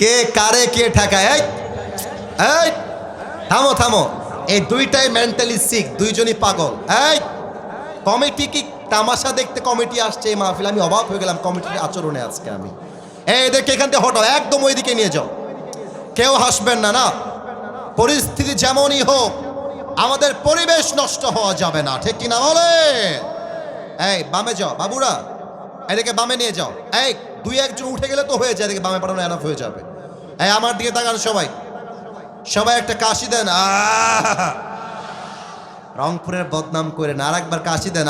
কে কারে কে ঠেকায়? এই এই, থামো থামো। এই দুইটাই মেন্টালি সিক দুইজনই পাগল। এই কমিটি কি তামাশা দেখতে কমিটি আসছে এই মাহফিল? আমি অবাক হয়ে গেলাম কমিটির আচরণে আজকে আমি। এই এদেরকে এখান থেকে হটাও, একদম ওইদিকে নিয়ে যাও। কেউ হাসবেন না না। পরিস্থিতি যেমনই হোক, আমাদের পরিবেশ নষ্ট হওয়া যাবে না, ঠিক কিনা বলে এই, বামে যাও, বাবুরা। এদিকে বামে নিয়ে যাও। এই দুই একজন উঠে গেলে তো হয়ে যায়, এদিকে বামে পাঠানো এনাফ হয়ে যাবে। এই আমার দিকে তাকান সবাই। সবাই একটা কাশি দেন! রংপুরের বদনাম করে না আর একবার কাশি দেন!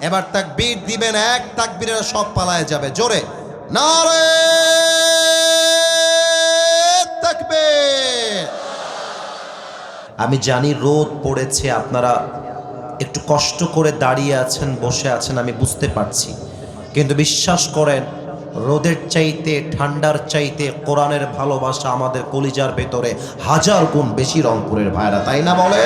এবার তাক বীর দিবেন, এক তাক তাকবীরের সব পালায় যাবে। জোরে, নারে তাকবীর। আমি জানি রোদ পড়েছে, আপনারা একটু কষ্ট করে দাঁড়িয়ে আছেন, বসে আছেন, আমি বুঝতে পারছি। কিন্তু বিশ্বাস করেন, রোদের চাইতে, ঠান্ডার চাইতে কোরআনের ভালোবাসা আমাদের কলিজার ভেতরে হাজার গুণ বেশি রংপুরের ভাইরা, তাই না বলে?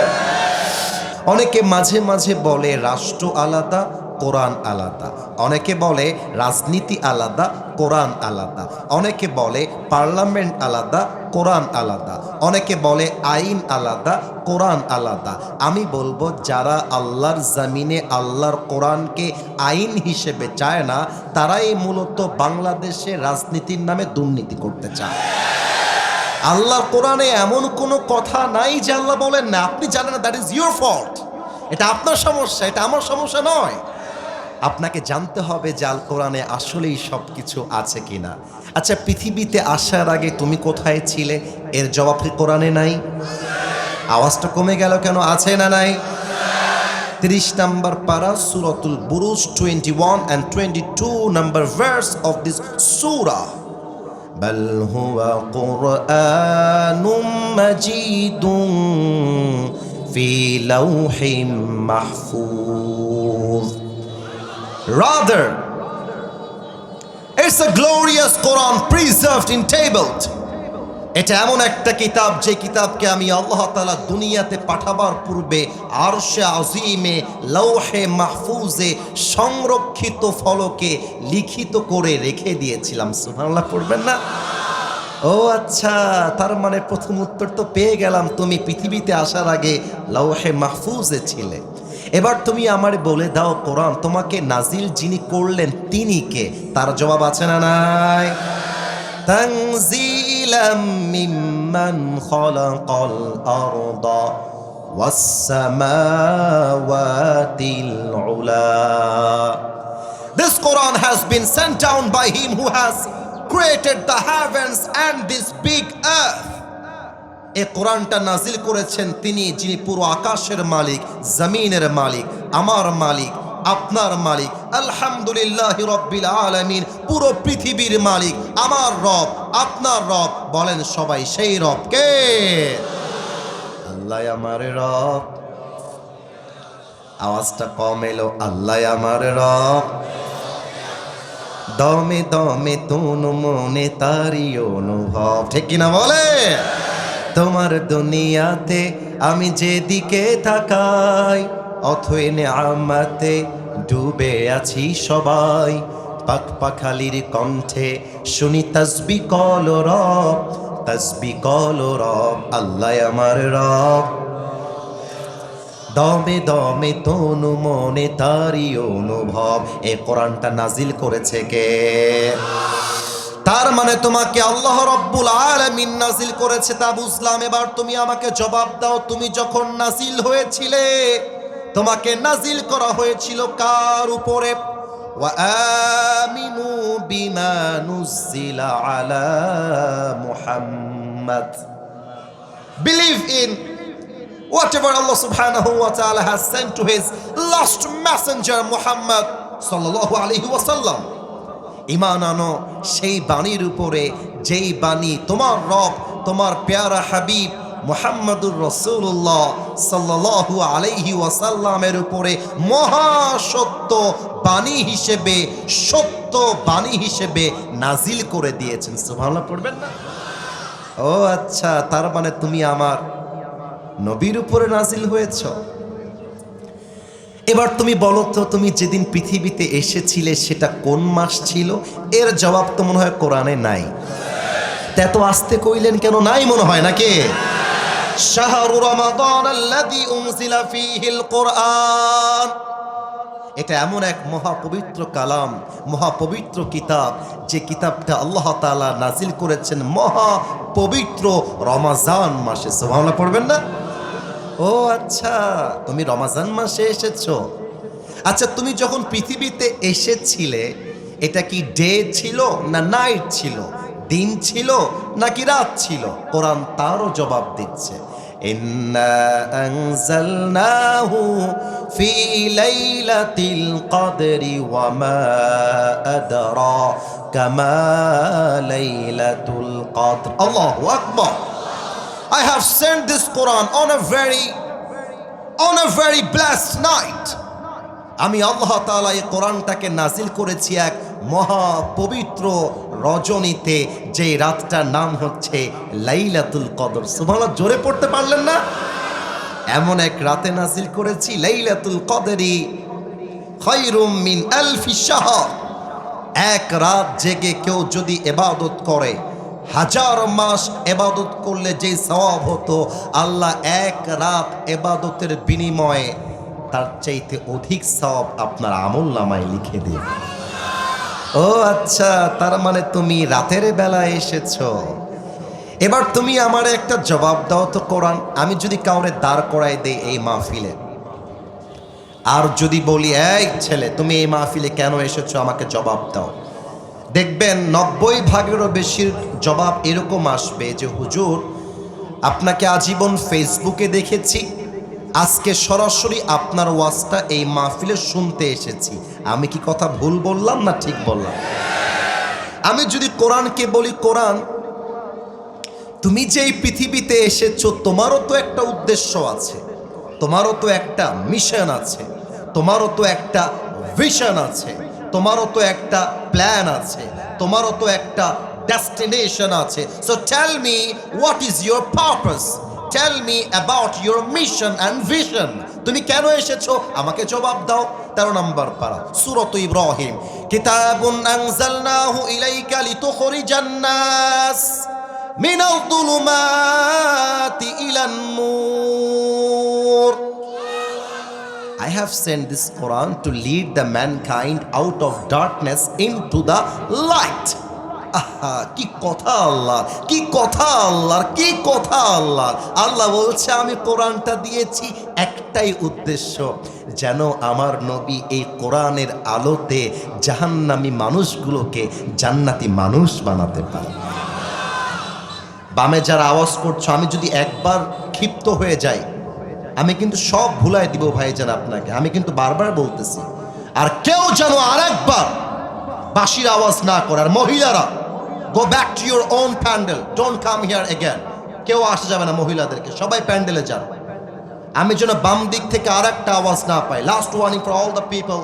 অনেকে মাঝে মাঝে বলে রাষ্ট্র আলাদা, কোরআন আলাদা। অনেকে বলে রাজনীতি আলাদা কোরআন আলাদা। অনেকে বলে পার্লামেন্ট আলাদা, কোরআন আলাদা। অনেকে বলে আইন আলাদা, কোরআন আলাদা। আমি বলব, যারা আল্লাহর জামিনে আল্লাহর কোরআনকে আইন হিসেবে চায় না, তারাই মূলত বাংলাদেশে রাজনীতির নামে দুর্নীতি করতে চায়। আল্লাহর কোরআনে এমন কোনো কথা নাই যে আল্লাহ বলেন না। আপনি জানেন দ্যাট ইজ ইউর ফল্ট এটা আপনার সমস্যা, এটা আমার সমস্যা নয়। আপনাকে জানতে হবে যে আল কোরআনে আসলেই সব কিছু আছে কিনা আচ্ছা পৃথিবীতে আসার আগে তুমি কোথায় ছিলে এর জবাব কি কোরআনে নাই আওয়াজটা কমে গেল কেন আছে না নাই তিরিশ নাম্বার পারা সুরতুল Buruj twenty one and twenty two number verse of this সুরা بل هو قرآن مجيد في لوح محفوظ Rather, it's a glorious Quran preserved in tabled. এটা এমন একটা কিতাব যে কিতাবকে আমি আল্লাহ তালা দুনিয়াতে পাঠাবার পূর্বে আরশে আজিমে লৌহে মাহফুজে সংরক্ষিত ফলকে লিখিত করে রেখে দিয়েছিলাম। সুবহানাল্লাহ পড়বেন না? ও আচ্ছা তার মানে প্রথম উত্তর তো পেয়ে গেলাম। তুমি পৃথিবীতে আসার আগে লৌহে মাহফুজে ছিলে। এবার তুমি আমার বলে দাও, কোরআন তোমাকে নাজিল যিনি করলেন তিনি কে? তার জবাব আছে না নাই? তানজিলাম মিম্মান খলাকাল আরদা ওয়াসসামাওয়াতিল উলা। This Quran has been sent down by him who has created the heavens and this big earth. এ কোরআনটা নাজিল করেছেন তিনি, যিনি পুরো আকাশের মালিক, জমিনের মালিক, আমার মালিক, আপনার মালিক, আলহামদুলিল্লাহ রব্বিল আলামিন, পুরো পৃথিবীর মালিক, আমার রব, আপনার রব, বলেন সবাই, সেই রব কে? আল্লাহ আমার রব। আওয়াজটা কম এলো, আল্লাহ আমার রব। দমে দমে তুন মনে তারি অনুভব, ঠিক কিনা বলে? তোমার দুনিয়াতে আমি যেদিকে তাকাই, অথই আমাতে ডুবে আছি সবাই। পাক পাখালির কণ্ঠে শুনি তসবি কল রব, তসবি কল রব, আল্লাহ আমার রব। দমে দমে তনু মনে তারি অনুভব, এ কোরআনটা নাজিল করেছে কে? তার মানে তোমাকে আল্লাহ রব্বুল আলামিন নাজিল করেছে তা বুঝলাম এবার তুমি আমাকে জবাব দাও তুমি যখন নাজিল হয়েছিলে তোমাকে নাজিল করা হয়েছিল কার উপরে وآمنوا بما نزل على محمد believe in whatever Allah subhanahu wa ta'ala has sent to his last messenger Muhammad sallallahu alaihi wasallam ইমান আনো, সেই বাণীর উপরে, যেই বাণী তোমার রব, তোমার পেয়ারা হাবিব মোহাম্মদুর রসুল্লাহ সাল্লাল্লাহু আলাইহি ওয়াসাল্লামের উপরে মহাসত্য বাণী হিসেবে, সত্য বাণী হিসেবে নাজিল করে দিয়েছেন। সুবহানাল্লাহ, পড়বেন না? ও আচ্ছা তার মানে তুমি আমার নবীর উপরে নাজিল হয়েছ? এবার তুমি বলো তো, তুমি যেদিন পৃথিবীতে এসেছিলে সেটা কোন মাস ছিল? এর জবাব তো মনে হয় কোরআনে নাই। তা এত আসতে কইলেন কেন? নাই মনে হয় নাকি? শাহরু কোরআন। এটা এমন এক মহাপবিত্র কালাম, মহাপবিত্র কিতাব, যে কিতাবটা আল্লাহ তাআলা নাজিল করেছেন মহা পবিত্র রমাজান মাসে। সুবহানাল্লাহ, পড়বেন না? ও আচ্ছা তুমি রমাজান মাসে এসেছ। আচ্ছা তুমি যখন পৃথিবীতে এসেছিলে, এটা কি ডে ছিল না নাইট ছিল? দিন ছিল নাকি রাত ছিল? কোরআন তারও জবাব দিচ্ছে। ইন্না আনজালনাহু ফি লাইলাতিল কদরি ওয়া মা আদরাকা মা লাইলাতুল কদর। আল্লাহু আকবার। I have sent this Quran on a very, on a very blessed night. আমি আল্লাহ তাআলা এই কোরআনটাকে নাজিল করেছি এক মহা পবিত্র রজনীতে যে রাতটার নাম হচ্ছে লাইলাতুল কদর। সুবহানাল্লাহ, জোরে পড়তে পারলেন না? এমন এক রাতে নাজিল করেছি, লাইলাতুল কদরি খায়রুম মিন আলফি শাহর। এক রাত জেগে কেউ যদি এবাদত করে হাজার মাস এবাদত করলে যে সওয়াব হতো, আল্লাহ এক রাত এবাদতের বিনিময়ে তার চাইতে অধিক সওয়াব আপনার আমল নামায় লিখে দেবে। ও আচ্ছা তার মানে তুমি রাতের বেলায় এসেছ। এবার তুমি আমার একটা জবাব দাও তো কোরআন। আমি যদি কাউরে দাঁড় করাই দেই এই মাহফিলে। আর যদি বলি, এই ছেলে, তুমি এই মাহফিলে কেন এসেছ? আমাকে জবাব দাও। দেখবেন নব্বই ভাগেরও বেশির জবাব এরকম আসবে যে, হুজুর, আপনাকে আজীবন ফেসবুকে দেখেছি। আজকে সরাসরি আপনার ওয়াজটা এই মাহফিলে শুনতে এসেছি। আমি কি কথা ভুল বললাম না ঠিক বললাম? আমি যদি কোরআনকে বলি, কোরআন, তুমি যে এই পৃথিবীতে এসেছ, তোমারও তো একটা উদ্দেশ্য আছে। তোমারও তো একটা মিশন আছে। তোমারও তো একটা ভিশন আছে। তোমারও তো একটা প্ল্যান আছে, তোমারও তো একটা ডেস্টিনেশন আছে। So tell me what is your purpose tell me about your mission and vision তুমি কেন এসেছ? আমাকে জবাব দাও। তেরো নম্বর পারা, সুরত ইব্রাহিম। কিতাবুন আনজালনাহু ইলাইকা লিতুখরিজান মিনাল যুলুমাতি ইলান নূর have sent this Quran to lead the mankind out of darkness into the light. আহা, কি কথা আল্লাহ কি কথা আল্লাহর, কি কথা আল্লাহ আল্লাহ বলছে, আমি কোরআনটা দিয়েছি একটাই উদ্দেশ্য, যেন আমার নবী এই কোরআনের আলোতে জাহান্নামী মানুষগুলোকে জান্নাতি মানুষ বানাতে পারে বামে যারা আওয়াজ করছ, আমি যদি একবার ক্ষিপ্ত হয়ে যাই আমি কিন্তু সব ভুলাই দিব ভাইজান আপনাকে। আমি কিন্তু বারবার বলতেছি, আর কেউ যেন আরেকবার বাঁশির আওয়াজ না করে। আর মহিলারা go back to your own pandal don't come here again কেউ আসা যাবে না মহিলাদেরকে, সবাই প্যান্ডেলে যান। আমি যেন বাম দিক থেকে আর একটা আওয়াজ না পাই। Last warning for all the people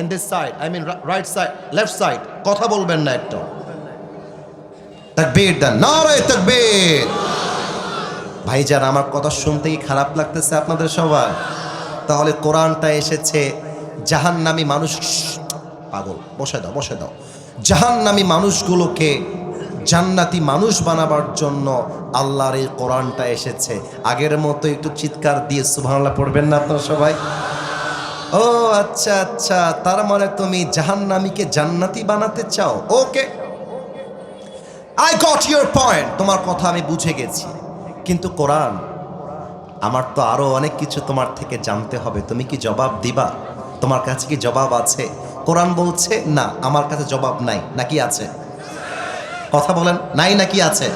in this side I mean right side left side কথা বলবেন না একটা। তাকবীর দেন। নারায় তাকবীর। ভাইজান, আমার কথা শুনতেই খারাপ লাগতেছে আপনাদের সবার। তাহলে কোরআনটা এসেছে জাহান জাহান্নামী মানুষ পাগল বসে দাও বসে দাও। জাহান জাহান্নামী মানুষগুলোকে জান্নাতি মানুষ বানাবার জন্য আল্লাহর এই কোরআনটা এসেছে। আগের মতো একটু চিৎকার দিয়ে সুবহানাল্লাহ পড়বেন না আপনারা সবাই? ও আচ্ছা আচ্ছা তার মানে তুমি জাহান্নামীকে জান্নাতি বানাতে চাও। Okay. I got your point তোমার কথা আমি বুঝে গেছি। কিন্তু কোরআন, আমার তো আরও অনেক কিছু তোমার থেকে জানতে হবে। তুমি কি জবাব দিবা? তোমার কাছে কি জবাব আছে? কোরআন বলছে, না, আমার কাছে জবাব নাই। নাকি আছে? কথা বলেন, নাই নাকি আছে?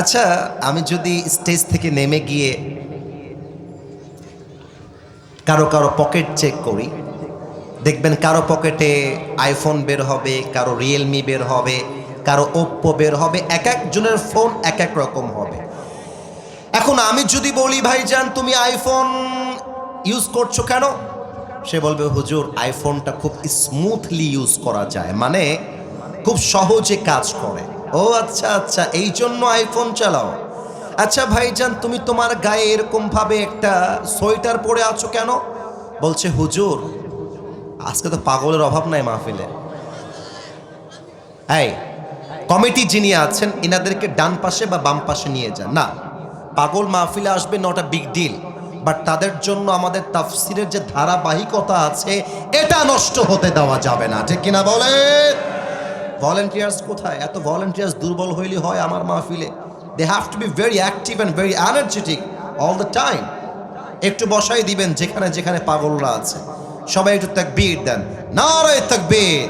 আচ্ছা আমি যদি স্টেজ থেকে নেমে গিয়ে কারও কারও পকেট চেক করি, দেখবেন কারও পকেটে আইফোন বের হবে, কারও রিয়েলমি বের হবে, কারও ওপ্পো বের হবে, এক একজনের ফোন এক এক রকম হবে। এখন আমি যদি বলি, ভাইজান, তুমি আইফোন ইউজ করছ কেন? সে বলবে, হুজুর আইফোনটা খুব স্মুথলি ইউজ করা যায়। মানে খুব সহজে কাজ করে। ও আচ্ছা আচ্ছা এই জন্য আইফোন চালাও। আচ্ছা ভাইজান, তুমি তোমার গায়ে এরকম ভাবে একটা সোয়েটার পরে আছো কেন? বলছে, হুজুর, আজকে তো পাগলের অভাব নাই মাহফিলে। এই, কমিটি যিনি আছেন এনাদেরকে ডান পাশে বা বাম পাশে নিয়ে যান। না পাগল মাহফিলে আসবে নট বিগ ডিল। বাট তাদের জন্য আমাদের তাফসিরের যে ধারাবাহিকতা আছে, এটা নষ্ট হতে দেওয়া যাবে না। ঠিক কিনা বলে ভলেন্টিয়ার্স কোথায়? এত ভলেন্টিয়ার্স দুর্বল হইলে হয় আমার মাহফিলে। They have to be very active and very energetic all the time একটু বসাই দিবেন যেখানে যেখানে পাগলরা আছে। সবাই একটু তাকবীর দেন। নারায় তাকবীর।